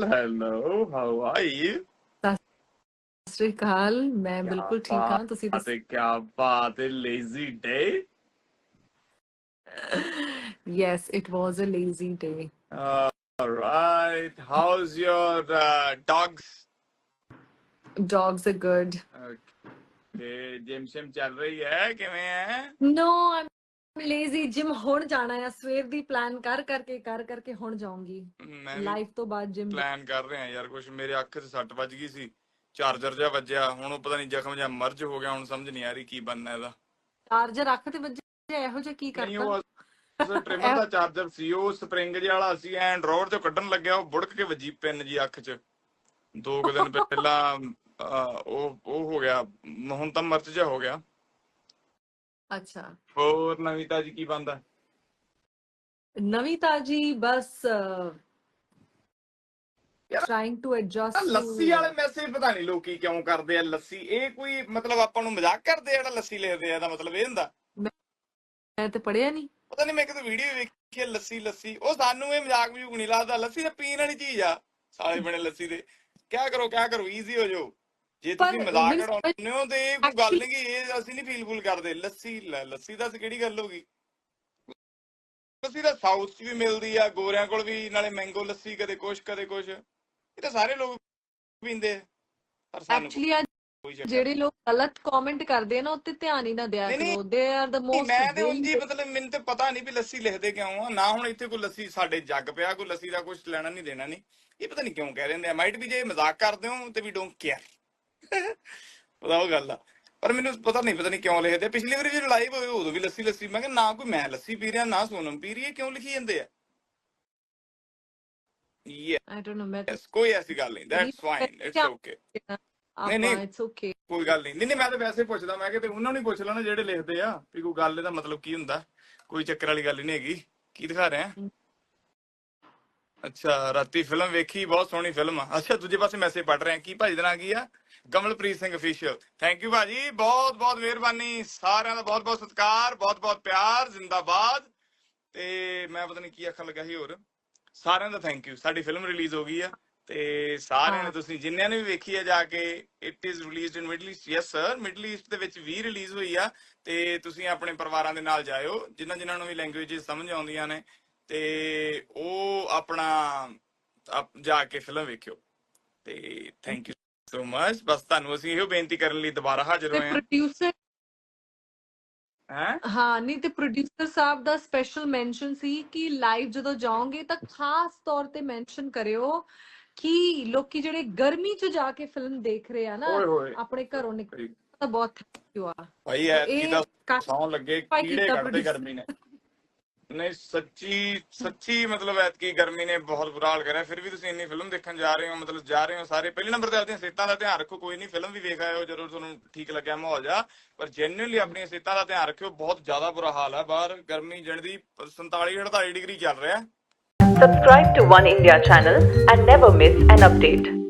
Akal hello how are you ਸਤਿ ਸ਼੍ਰੀ ਅਕਾਲ ਮੈਂ ਬਿਲਕੁਲ ਠੀਕ ਹਾਂ ਤੁਸੀਂ ਦੱਸੋ ਤੇ ਕੀ ਬਾਤ ਹੈ lazy day yes it was a lazy day right how's your dogs dogs? Are good. ਤੇ ਜਿਮ ਸ਼ਿਮ ਚੱਲ ਰਹੀ ਹੈ ਕਿਵੇਂ ਹੈ no i'm lazy ਜਿਮ ਹੁਣ ਜਾਣਾ ਹੈ ਸਵੇਰ ਦੀ ਪਲਾਨ ਕਰ ਕਰਕੇ ਕਰ ਕਰਕੇ ਹੁਣ ਮੈਂ ਵੀ ਲਾਈਵ ਤੋਂ ਬਾਅਦ ਜਿਮ ਪਲਾਨ ਕਰ ਰਿਹਾ ਯਾਰ ਕੁਛ ਮੇਰੇ ਅੱਖ 'ਚ ਸੱਟ ਵੱਜ ਗਈ ਸੀ ਚਾਰਜਰ ਜਿਹਾ ਵੱਜਿਆ ਹੁਣ ਉਹ ਪਤਾ ਨਹੀਂ ਜ਼ਖਮ ਜਿਹਾ ਮਰਜ ਹੋ ਗਿਆ ਹੁਣ ਸਮਝ ਨਹੀਂ ਆ ਰਹੀ ਕੀ ਬਣਨਾ ਇਹਦਾ। ਚਾਰਜਰ ਅੱਖ ਤੇ ਵੱਜਿਆ ਇਹੋ ਜਿਹਾ ਕੀ ਕਰਤਾ? ਉਹ ਟ੍ਰਿਮਰ ਦਾ ਚਾਰਜਰ ਸੀ ਉਹ ਸਪ੍ਰਿੰਗ ਜਿਹਾ ਵਾਲਾ ਸੀ ਐਂ ਡਰਾਅਰ ਚੋਂ ਕੱਢਣ ਲੱਗਿਆ ਉਹ ਬੁੜਕ ਕੇ ਵੱਜੀ ਪਿੰਨ ਜੀ ਅੱਖ 'ਚ। ਦੋ ਕੁ ਦਿਨ ਪਹਿਲਾਂ ਉਹ ਉਹ ਹੋ ਗਿਆ ਹੁਣ ਤਾਂ ਮਰਚ ਜਿਹਾ ਹੋ ਗਿਆ। ਅੱਛਾ। ਹੋਰ ਨਵੀਂ ਤਾਜੀ ਕੀ ਬੰਦਾ ਨਵੀਂ ਤਾਜੀ ਬਸ ਟ੍ਰਾਈਂਗ ਟੂ ਐਡਜਸਟ ਲੱਸੀ ਵਾਲੇ ਮੈਸੇਜ ਪਤਾ ਨਹੀਂ ਲੋਕੀ ਕਿਉਂ ਕਰਦੇ ਆ ਲੱਸੀ। ਇਹ ਕੋਈ ਮਤਲਬ ਆਪਾਂ ਨੂੰ ਮਜ਼ਾਕ ਕਰਦੇ ਆ ਜਿਹੜਾ ਲੱਸੀ ਲਿਖਦੇ ਆ ਇਹਦਾ ਮਤਲਬ ਇਹ ਹੁੰਦਾ। ਮੈਂ ਤੇ ਪੜਿਆ ਨਹੀਂ ਪਤਾ ਨਹੀਂ ਮੈਂ ਕਿਤੇ ਵੀਡੀਓ ਵੇਖੀ ਲੱਸੀ ਲੱਸੀ। ਉਹ ਸਾਨੂੰ ਇਹ ਮਜ਼ਾਕ ਮਜੂਕ ਨਹੀਂ ਲੱਗਦਾ। ਲੱਸੀ ਤਾਂ ਪੀਣ ਵਾਲੀ ਚੀਜ਼ ਆ ਸਾਲੇ ਬਣੇ ਲੱਸੀ ਦੇ। ਕਿਆ ਕਰੋ ਕਿਆ ਕਰੋ ਈਜ਼ੀ ਹੋ ਜਾਓ ਜੇ ਤੁਸੀਂ ਮਜ਼ਾਕ ਉਡਾਉਂਦੇ ਹੋ ਤੇ ਇਹ ਕੋਈ ਗੱਲ ਨਹੀਂ ਇਹ ਅਸੀਂ ਨਹੀਂ ਫੀਲ ਫੂਲ ਕਰਦੇ। ਲੱਸੀ ਲੈ, ਲੱਸੀ ਦਾ ਕਿਹੜੀ ਗੱਲ ਹੋ ਗਈ? ਲੱਸੀ ਤਾਂ ਸਾਊਥ 'ਚ ਵੀ ਮਿਲਦੀ ਆ ਗੋਰਿਆਂ ਕੋਲ ਵੀ ਨਾਲੇ ਮੈਂਗੋ ਲੱਸੀ ਕਦੇ ਕੁਛ ਕਦੇ ਕੁਛ। ਇਹ ਤਾਂ ਸਾਰੇ ਲੋਕ ਪੀਂਦੇ ਆ। ਪਰ ਸਾਨੂੰ ਐਕਚੁਅਲੀ ਅੱਜ ਕੋਈ ਚੱਕਰ ਜਿਹੜੇ ਲੋਕ ਗਲਤ ਕਮੈਂਟ ਕਰਦੇ ਆ ਨਾ ਉੱਤੇ ਧਿਆਨ ਹੀ ਨਾ ਦਿਆ ਨਹੀਂ, ਨਹੀਂ, ਕਰੋ ਦੇ ਆਰ ਦ ਨਹੀਂ, ਮੋਸਟ ਮੈਂ ਤੇ ਉਂਝ ਹੀ ਮਤਲਬ ਮੈਨੂੰ ਤੇ ਪਤਾ ਨਹੀਂ ਵੀ ਲੱਸੀ ਲਿਖਦੇ ਕਿਉਂ ਆ। ਨਾ ਹੁਣ ਇੱਥੇ ਕੋਈ ਲੱਸੀ ਸਾਡੇ ਜੱਗ ਪਿਆ ਕੋਈ ਲੱਸੀ ਦਾ ਕੁਝ ਲੈਣਾ ਨਹੀਂ ਦੇਣਾ ਨਹੀਂ ਇਹ ਪਤਾ ਨਹੀਂ ਕਿਉਂ ਕਹਿ ਰਹੇ ਆ। ਮਾਈਟ ਵੀ ਜੇ ਮਜ਼ਾਕ ਕਰਦੇ ਹੋ ਤੇ ਵੀ ਡੋਂਟ ਕੇਅਰ ਪਤਾ ਉਹ ਗੱਲ ਆ। ਪਰ ਮੈਨੂੰ ਪਤਾ ਨਹੀਂ ਪਤਾ ਨਹੀਂ ਕਿਉਂ ਲਿਖਦੇ। ਪਿਛਲੀ ਵਾਰੀ ਵੀ ਲਾਈਵ ਹੋਏ ਉਦੋਂ ਵੀ ਲੱਸੀ ਲੱਸੀ। ਮੈਂ ਕਿਹਾ ਨਾ ਕੋਈ ਮੈਂ ਲੱਸੀ ਪੀ ਰਿਹਾ ਨਾ ਸੋਨਮ ਪੀ ਰਹੀ ਹੈ ਕਿਉਂ ਲਿਖੀ ਜਾਂਦੇ ਆ? ਯੈਸ ਆਈ ਡੋਨਟ ਨੋ ਮੈਂ ਕੋਈ ਐਸੀ ਗੱਲ ਨਹੀਂ ਦੈਟਸ ਫਾਈਨ ਇਟਸ ਓਕੇ ਆਪਾਂ ਨਹੀਂ। ਇਟਸ ਓਕੇ ਕੋਈ ਗੱਲ ਨਹੀਂ। ਨਹੀਂ ਨਹੀਂ ਮੈਂ ਤਾਂ ਵੈਸੇ ਪੁੱਛਦਾ ਮੈਂ ਕਿ ਤੇ ਉਹਨਾਂ ਨੂੰ ਪੁੱਛ ਲੈਣਾ ਜਿਹੜੇ ਲਿਖਦੇ ਆ ਵੀ ਕੋਈ ਗੱਲ ਇਹਦਾ ਮਤਲਬ ਕੀ ਹੁੰਦਾ? ਕੋਈ ਚੱਕਰ ਵਾਲੀ ਗੱਲ ਨਹੀਂ ਹੈਗੀ। ਕੀ ਦਿਖਾ ਰਹੇ ਆ? ਅੱਛਾ ਰਾਤੀ ਫਿਲਮ ਵੇਖੀ ਬਹੁਤ ਸੋਹਣੀ ਫਿਲਮ ਆ। ਅੱਛਾ ਦੂਜੇ ਪਾਸੇ ਮੈਸੇਜ ਪੜ ਰਹੇ ਆ। ਕੀ ਭਾਜੀ ਦਾ ਨਾਂ ਕੀ ਆ? Kamalpreet Singh official thank you ਭਾਜੀ ਬਹੁਤ ਬਹੁਤ ਮਿਹਰਬਾਨੀ ਸਾਰਿਆਂ ਦਾ ਬਹੁਤ ਬਹੁਤ ਸਤਿਕਾਰ ਬਹੁਤ ਬਹੁਤ ਪਿਆਰ ਜ਼ਿੰਦਾਬਾਦ। ਤੇ ਮੈਂ ਪਤਾ ਨਹੀਂ ਕੀ ਆਖਣ ਲੱਗਾ ਸੀ ਹੋਰ। ਸਾਰਿਆਂ ਦਾ ਥੈਂਕ ਯੂ ਸਾਡੀ ਫਿਲਮ ਰਿਲੀਜ਼ ਹੋ ਗਈ ਆ ਤੇ ਸਾਰਿਆਂ ਨੇ। ਤੁਸੀਂ ਜਿੰਨਿਆਂ ਨੇ ਵੀ ਵੇਖੀ ਆ ਜਾ ਕੇ it is released in middle east yes sir middle east ਦੇ ਵਿੱਚ ਵੀ ਰਿਲੀਜ਼ ਹੋਈ ਆ ਤੇ ਤੁਸੀਂ ਆਪਣੇ ਪਰਿਵਾਰਾਂ ਦੇ ਨਾਲ ਜਾਇਓ। ਜਿਨ੍ਹਾਂ ਜਿਨ੍ਹਾਂ ਨੂੰ ਵੀ ਲੈਂਗੁਏਜਸ ਸਮਝ ਆਉਂਦੀਆਂ ਨੇ ਤੇ ਉਹ ਆਪਣਾ ਆਪ- ਜਾ ਕੇ ਫਿਲਮ ਵੇਖਿਓ। ਤੇ ਥੈਂਕ ਯੂ ਸੋ ਮਚ ਬਸ ਤੁਹਾਨੂੰ ਅਸੀਂ ਇਹੋ ਬੇਨਤੀ ਕਰਨ ਲਈ ਦੁਬਾਰਾ ਹਾਜ਼ਰ ਹੋਏ ਪ੍ਰੋਡਿਊਸਰ ਹਾਂ ਹੈ ਹਾਂ ਨਹੀਂ ਤੇ ਪ੍ਰੋਡਿਊਸਰ ਸਾਹਿਬ ਦਾ ਸਪੈਸ਼ਲ ਮੈਂਸ਼ਨ ਸੀ ਕਿ ਲਾਈਵ ਜਦੋਂ ਜਾਓਗੇ ਤਾਂ ਖਾਸ ਤੌਰ ਤੇ ਮੈਂਸ਼ਨ ਕਰਿਓ ਕਿ ਲੋਕੀ ਜਿਹੜੇ ਗਰਮੀ 'ਚ ਜਾ ਕੇ ਫਿਲਮ ਦੇਖ ਰਹੇ ਆ ਨਾ ਆਪਣੇ ਘਰੋਂ ਨਿਕਲ ਤਾਂ ਬਹੁਤ ਥੈਂਕ ਯੂ ਆ ਭਾਈ ਐ ਇਹ ਕਿਦਾ ਕਾਫੀ ਸੌਂ ਲੱਗੇ ਕੀੜੇ ਕੱਢਦੇ। ਗਰਮੀ ਨੇ ਨਹੀਂ, ਸੱਚੀ ਸੱਚੀ ਮਤਲਬ ਐਤਕੀ ਗਰਮੀ ਨੇ ਬਹੁਤ ਬੁਰਾ ਹਾਲ ਕਰਿਆ। ਫਿਰ ਵੀ ਤੁਸੀਂ ਇੰਨੀ ਫਿਲਮ ਦੇਖਣ ਜਾ ਰਹੇ ਹੋ, ਮਤਲਬ ਜਾ ਰਹੇ ਹੋ ਸਾਰੇ। ਪਹਿਲੇ ਨੰਬਰ ਤੇ ਆਪਣੀਆਂ ਸਿਹਤਾਂ ਦਾ ਧਿਆਨ ਰੱਖੋ, ਕੋਈ ਨਹੀਂ ਫਿਲਮ ਵੀ ਵੇਖ ਆਇਓ ਜਦੋਂ ਤੁਹਾਨੂੰ ਠੀਕ ਲੱਗਿਆ ਮਾਹੌਲ ਜਾ। ਪਰ ਜੈਨੂਇਨਲੀ ਆਪਣੀਆਂ ਸਿਹਤਾਂ ਦਾ ਧਿਆਨ ਰੱਖਿਓ, ਬਹੁਤ ਜ਼ਿਆਦਾ ਬੁਰਾ ਹਾਲ ਹੈ ਬਾਹਰ ਗਰਮੀ ਜਣ ਦੀ 47 48 ਡਿਗਰੀ ਚੱਲ ਰਿਹਾ। Subscribe to One India channel and never miss an update.